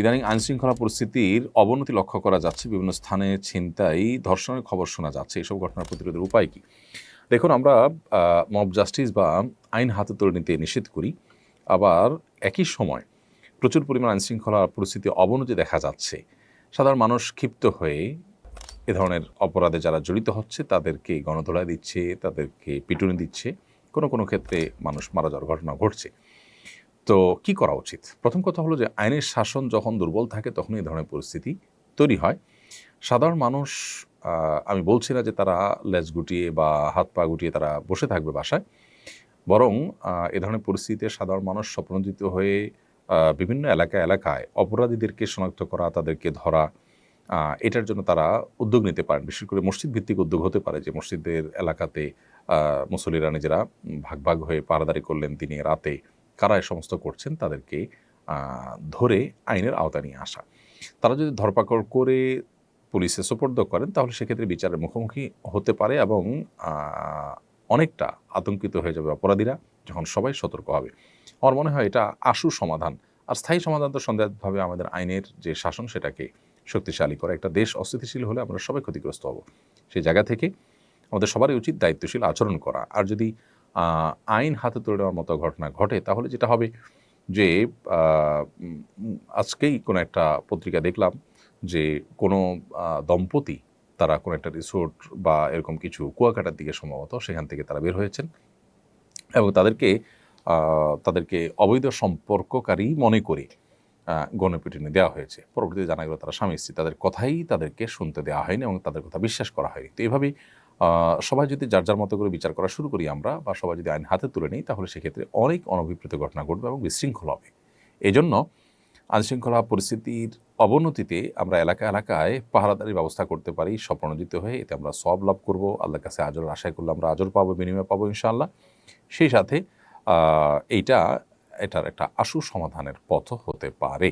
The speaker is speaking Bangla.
ইদানিং আইনশৃঙ্খলা পরিস্থিতির অবনতি লক্ষ্য করা যাচ্ছে। বিভিন্ন স্থানে ছিনতাই, ধর্ষণের খবর শোনা যাচ্ছে। এসব ঘটনার প্রতিরোধের উপায় কি? দেখুন, আমরা মব জাস্টিস বা আইন হাতে তুলে নিতে নিষেধ করি। আবার একই সময় প্রচুর পরিমাণ আইনশৃঙ্খলা পরিস্থিতি অবনতি দেখা যাচ্ছে। সাধারণ মানুষ ক্ষিপ্ত হয়ে এ ধরনের অপরাধে যারা জড়িত হচ্ছে, তাদেরকে গণধোলাই দিচ্ছে, তাদেরকে পিটুনি দিচ্ছে। কোনো কোনো ক্ষেত্রে মানুষ মারা যাওয়ার ঘটনা ঘটছে। তো কি করা উচিত? প্রথম কথা হলো যে আইনের শাসন যখন দুর্বল থাকে তখন এই ধরনের পরিস্থিতি তৈরি হয়। সাধারণ মানুষ আমি বলছি না যে তারা লেজ গুটিয়ে বা হাত পা গুটিয়ে তারা বসে থাকবে বাসায়। বরং এ ধরনের পরিস্থিতিতে সাধারণ মানুষ স্বপ্নজিত হয়ে বিভিন্ন এলাকা এলাকায় অপরাধীদেরকে শনাক্ত করা তাদেরকে ধরা এটার জন্য তারা উদ্যোগ নিতে পারেন। বিশেষ করে মসজিদ ভিত্তিক উদ্যোগ হতে পারে যে মসজিদের এলাকাতে আহ, মুসল্লিরা নিজেরা ভাগ ভাগ হয়ে পারাদারি করলেন তিনি রাতে। কারা এ সমস্ত করছেন তাদেরকে ধরে আইনের আওতা নিয়ে আসা। তারা যদি ধরপাকড় করে পুলিশে সোপর্দ করেন, তাহলে সেক্ষেত্রে বিচারের মুখোমুখি হতে পারে এবং অনেকটা আতঙ্কিত হয়ে যাবে অপরাধীরা যখন সবাই সতর্ক হবে। আমার মনে হয় এটা আশু সমাধান। আর স্থায়ী সমাধান তো সন্দেহভাবে আমাদের আইনের যে শাসন সেটাকে শক্তিশালী করা। একটা দেশ অস্থিতিশীল হলে আমরা সবাই ক্ষতিগ্রস্ত হব। সেই জায়গা থেকে আমাদের সবারই উচিত দায়িত্বশীল আচরণ করা। আর যদি আইন হাতে তুলে নেওয়ার মতো ঘটনা ঘটে, তাহলে যেটা হবে যে আজকেই কোনো একটা পত্রিকা দেখলাম যে, কোনো দম্পতি তারা কোনো একটা রিসোর্ট বা এরকম কিছু কুয়াকাটার দিকে সম্ভবত সেখান থেকে তারা বের হয়েছেন এবং তাদেরকে তাদেরকে অবৈধ সম্পর্ককারী মনে করে গণপিটুনি দেওয়া হয়েছে। পরবর্তীতে জানা গেল তারা স্বামী স্ত্রী, তাদের কথাই তাদেরকে শুনতে দেওয়া হয়নি এবং তাদের কথা বিশ্বাস করা হয়নি। তো এভাবেই সবাই যদি যার যার মতো করে বিচার করা শুরু করি আমরা বা সবাই যদি আইন হাতে তুলে নিই, তাহলে সেক্ষেত্রে অনেক অনভিপ্রেত ঘটনা ঘটবে এবং বিশৃঙ্খল হবে। এই জন্য আইনশৃঙ্খলা পরিস্থিতির অবনতিতে আমরা এলাকা এলাকায় পাহারাদারি ব্যবস্থা করতে পারি স্বপ্রণোদিত হয়ে এতে আমরা সব লাভ করব, আল্লাহর কাছে আজর, আশায় করলে আমরা আজর পাবো, বিনিময় পাবো ইনশাআল্লাহ। সেই সাথে এইটা, এটার একটা আশু সমাধানের পথ হতে পারে।